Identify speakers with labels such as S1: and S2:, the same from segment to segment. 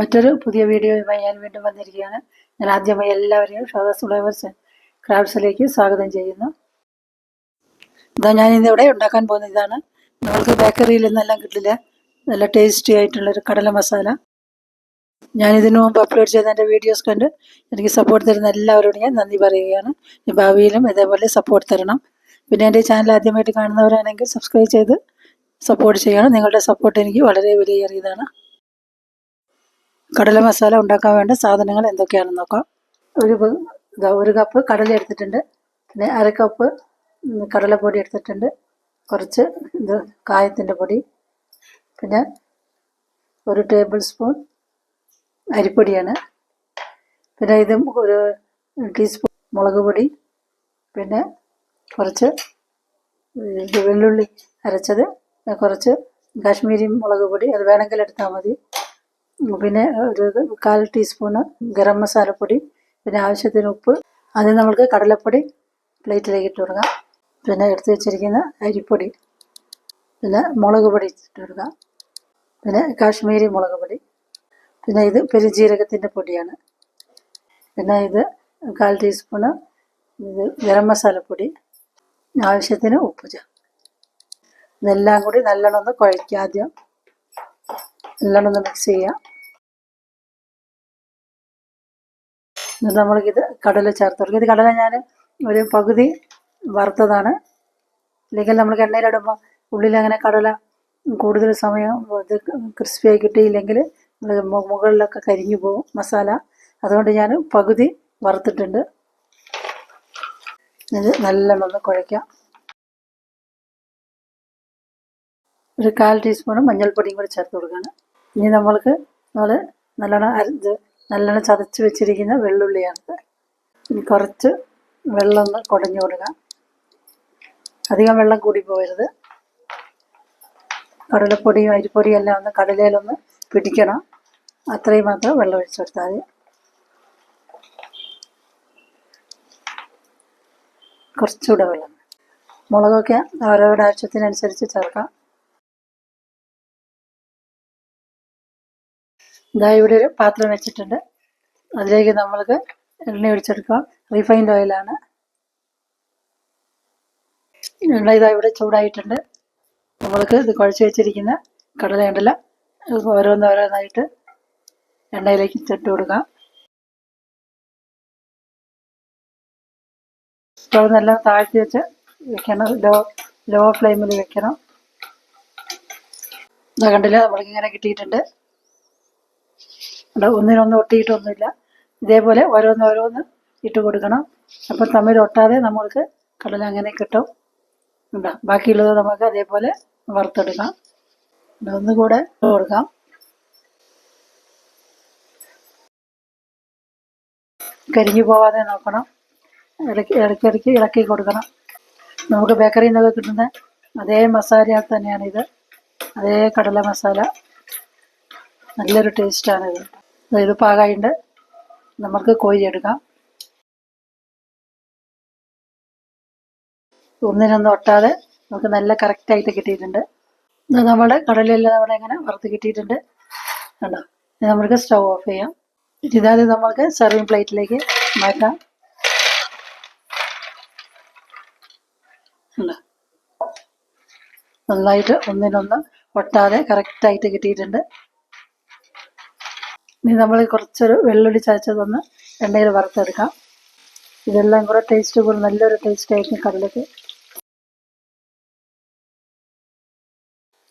S1: മറ്റൊരു പുതിയ വീഡിയോയുമായി ഞാൻ വീണ്ടും വന്നിരിക്കുകയാണ്. ഞാൻ ആദ്യമായി എല്ലാവരെയും ഷോദസ് ഫ്ലേവേഴ്സ് ക്രാഫ്റ്റ്സിലേക്ക് സ്വാഗതം ചെയ്യുന്നു. ഇതാ ഞാൻ ഇന്നിവിടെ ഉണ്ടാക്കാൻ പോകുന്ന ഇതാണ്. നമുക്ക് ബേക്കറിയിൽ നിന്നെല്ലാം കിട്ടില്ല. നല്ല ടേസ്റ്റി ആയിട്ടുള്ളൊരു കടല മസാല ഞാൻ ഇതിനു മുമ്പ് അപ്ലോഡ് ചെയ്ത എന്റെ വീഡിയോസ് കണ്ട് എനിക്ക് സപ്പോർട്ട് തരുന്ന എല്ലാവരോടും ഞാൻ നന്ദി പറയുകയാണ്. ഭാവിയിലും ഇതേപോലെ സപ്പോർട്ട് തരണം. പിന്നെ എന്റെ ചാനൽ ആദ്യമായിട്ട് കാണുന്നവരാണെങ്കിൽ സബ്സ്ക്രൈബ് ചെയ്ത് സപ്പോർട്ട് ചെയ്യണം. നിങ്ങളുടെ സപ്പോർട്ട് എനിക്ക് വളരെ വിലയേറിയതാണ് കടല മസാല ഉണ്ടാക്കാൻ വേണ്ട സാധനങ്ങൾ എന്തൊക്കെയാണെന്ന് നോക്കാം. ഒരു ഒരു കപ്പ് കടല എടുത്തിട്ടുണ്ട്. പിന്നെ അര കപ്പ് കടലപ്പൊടി എടുത്തിട്ടുണ്ട്. കുറച്ച് ഇത് കായത്തിന്റെ പൊടി. പിന്നെ ഒരു ടേബിൾ സ്പൂൺ അരിപ്പൊടിയാണ്. പിന്നെ ഇത് ഒരു ടീസ്പൂൺ മുളക് പൊടി. പിന്നെ കുറച്ച് വെള്ളുള്ളി അരച്ചത്. കുറച്ച് കാശ്മീരി മുളക് പൊടി. അത് വേണമെങ്കിൽ എടുത്താൽ മതി. പിന്നെ ഒരു കാൽ ടീസ്പൂണ് ഗരം മസാലപ്പൊടി പിന്നെ ആവശ്യത്തിന് ഉപ്പ്. ആദ്യം നമ്മൾക്ക് കടലപ്പൊടി പ്ലേറ്റിലേക്ക് ഇട്ട് കൊടുക്കാം. പിന്നെ എടുത്ത് വെച്ചിരിക്കുന്ന അരിപ്പൊടി പിന്നെ മുളക് പൊടി ഇട്ട് കൊടുക്കാം. പിന്നെ കാശ്മീരി മുളക് പൊടി പിന്നെ ഇത് പെരുജീരകത്തിന്റെ പൊടിയാണ്. പിന്നെ ഇത് കാൽ ടീസ്പൂണ് ഇത് ഗരം മസാലപ്പൊടി ആവശ്യത്തിന് ഉപ്പ് ഇതെല്ലാം കൂടി നല്ലോണം ഒന്ന് കുഴയ്ക്കുക ആദ്യം. നല്ലോണം ഒന്ന് മിക്സ് ചെയ്യാം. എന്നിട്ട് നമ്മൾക്കിത് കടല ചേർത്ത് കൊടുക്കും. ഇത് കടല ഞാൻ ഒരു പകുതി വറുത്തതാണ്. അല്ലെങ്കിൽ നമ്മൾക്ക് എണ്ണയിലിടുമ്പോൾ ഉള്ളിൽ അങ്ങനെ കടല കൂടുതൽ സമയം ഇത് ക്രിസ്പിയായി കിട്ടിയില്ലെങ്കിൽ ഇത് മുകളിലൊക്കെ കരിഞ്ഞു പോകും മസാല. അതുകൊണ്ട് ഞാൻ പകുതി വറുത്തിട്ടുണ്ട്. ഇത് നല്ലോണം കുഴയ്ക്കാം. ഒരു കാൽ ടീസ്പൂൺ മഞ്ഞൾപ്പൊടിയും കൂടി ചേർത്ത് കൊടുക്കുകയാണ്. ഇനി നമ്മൾക്ക് നമ്മൾ നല്ലോണം ഇത് നല്ലോണം ചതച്ച് വെച്ചിരിക്കുന്ന വെള്ളുള്ളിയാണ് ഇനി കുറച്ച് വെള്ളം ഒന്ന് കുടഞ്ഞു കൊടുക്കാം. അധികം വെള്ളം കൂടി പോകരുത്. കടലപ്പൊടിയും അരിപ്പൊടിയും എല്ലാം ഒന്ന് കടലയിലൊന്ന് പിടിക്കണം. അത്രയും മാത്രം വെള്ളം ഒഴിച്ചു കൊടുത്താൽ മതി. കുറച്ചുകൂടെ വെള്ളം. മുളകൊക്കെ അവരവരുടെ ആവശ്യത്തിനനുസരിച്ച് ചേർക്കാം. ഇതാ ഇവിടെ ഒരു പാത്രം വെച്ചിട്ടുണ്ട്. അതിലേക്ക് നമ്മൾക്ക് എണ്ണ ഒഴിച്ചെടുക്കാം. റീഫൈൻഡ് ഓയിലാണ് എണ്ണ ഇതാ ഇവിടെ ചൂടായിട്ടുണ്ട്. നമ്മൾക്ക് ഇത് കുഴച്ച് വെച്ചിരിക്കുന്ന കടല ഉണ്ടല്ല ഓരോന്ന് ഓരോന്നോരോന്നായിട്ട് എണ്ണയിലേക്ക് ഇട്ട് കൊടുക്കാം. സ്റ്റവ് നല്ല താഴ്ത്തി വെച്ച് വെക്കണം. ലോ ലോ ഫ്ലെയിമിൽ വെക്കണം. കണ്ടില്ല? നമ്മൾക്ക് ഇങ്ങനെ കിട്ടിയിട്ടുണ്ട്. ഒന്നിനൊന്നും ഒട്ടിയിട്ടൊന്നുമില്ല. ഇതേപോലെ ഓരോന്നോരോന്ന് ഓരോന്ന് ഇട്ട് കൊടുക്കണം. അപ്പം തമ്മിൽ ഒട്ടാതെ നമ്മൾക്ക് കടല അങ്ങനെ കിട്ടും. ഉണ്ടാ ബാക്കിയുള്ളത് നമുക്ക് അതേപോലെ വറുത്തെടുക്കാം. ഒന്നുകൂടെ കൊടുക്കാം. കരിഞ്ഞു പോവാതെ നോക്കണം. ഇടയ്ക്ക് ഇടയ്ക്കിടയ്ക്ക് ഇളക്കി കൊടുക്കണം. നമുക്ക് ബേക്കറിയിൽ നിന്നൊക്കെ കിട്ടുന്ന അതേ മസാല തന്നെയാണിത്. അതേ കടല മസാല. നല്ലൊരു ടേസ്റ്റാണ് ഇത് പാകമായിട്ട് നമുക്ക് കോരിയെടുക്കാം ഒന്നിനൊന്നും ഒട്ടാതെ നമുക്ക് നല്ല കറക്റ്റായിട്ട് കിട്ടിയിട്ടുണ്ട്. ഇത് നമ്മുടെ കടലെല്ലാം നമ്മുടെ ഇങ്ങനെ വറുത്ത് കിട്ടിയിട്ടുണ്ട്. കണ്ടോ? നമുക്ക് സ്റ്റവ് ഓഫ് ചെയ്യാം. ഇതാദ്യം നമ്മൾക്ക് സെർവിങ് പ്ലേറ്റിലേക്ക് മാറ്റാം. കണ്ടോ? നന്നായിട്ട് ഒന്നിനൊന്ന് ഒട്ടാതെ കറക്റ്റായിട്ട് കിട്ടിയിട്ടുണ്ട്. ഇനി നമ്മൾ കുറച്ചൊരു വെള്ളുള്ളി ചതച്ചതൊന്ന് എണ്ണയിൽ വറുത്തെടുക്കാം. ഇതെല്ലാം കൂടെ ടേസ്റ്റ് കൂടെ നല്ലൊരു ടേസ്റ്റ് ആയിരിക്കും കടലക്ക്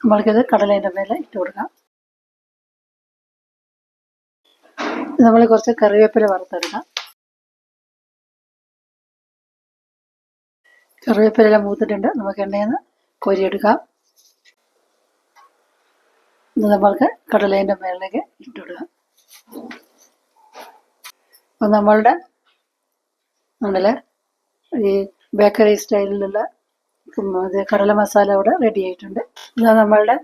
S1: നമ്മൾക്കിത് കടലേന്റെ മേലെ ഇട്ട് കൊടുക്കാം. നമ്മൾ കുറച്ച് കറിവേപ്പില വറുത്തെടുക്കാം. കറിവേപ്പിലെല്ലാം മൂത്തിട്ടുണ്ട്. നമുക്ക് എണ്ണയിൽ നിന്ന് കോരിയെടുക്കാം. ഇത് നമ്മൾക്ക് കടലേന്റെ മേളിലേക്ക് ഇട്ടുവിടുക അപ്പം നമ്മളുടെ ഉണ്ടല്ലേ ഈ ബേക്കറി സ്റ്റൈലിലുള്ള കടല മസാല ഇവിടെ റെഡി ആയിട്ടുണ്ട്. ഇതാ നമ്മളുടെ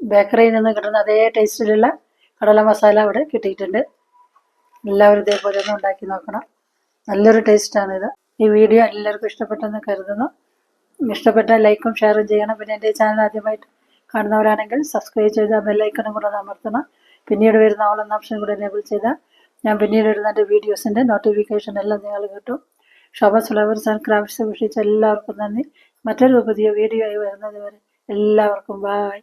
S1: ബേക്കറിയിൽ നിന്ന് കിട്ടുന്ന അതേ ടേസ്റ്റിലുള്ള കടല മസാല ഇവിടെ കിട്ടിയിട്ടുണ്ട്. എല്ലാവരും ഇതേപോലെ ഒന്ന് ഉണ്ടാക്കി നോക്കണം. നല്ലൊരു ടേസ്റ്റാണ് ഇത് ഈ വീഡിയോ എല്ലാവർക്കും ഇഷ്ടപ്പെട്ടെന്ന് കരുതുന്നു. ഇഷ്ടപ്പെട്ട ലൈക്കും ഷെയറും ചെയ്യണം. പിന്നെ എന്റെ ചാനൽ ആദ്യമായിട്ട് കാണുന്നവരാണെങ്കിൽ സബ്സ്ക്രൈബ് ചെയ്ത് ബെല്ലൈക്കണും കൂടെ അമർത്തണം. പിന്നീട് വരുന്ന ഓൾ എന്ന ഓപ്ഷൻ കൂടെ എനേബിൾ ചെയ്താൽ ഞാൻ പിന്നീട് വരുന്ന എന്റെ വീഡിയോസിന്റെ നോട്ടിഫിക്കേഷൻ എല്ലാം നിങ്ങൾ കിട്ടും. ഷോഭ ഫ്ലവേഴ്സ് ആൻഡ് ക്രാഫ്റ്റ്സ് വീക്ഷിച്ച എല്ലാവർക്കും നന്ദി. മറ്റൊരു പുതിയ വീഡിയോ ആയി വരുന്നത് വരെ എല്ലാവർക്കും ബായ്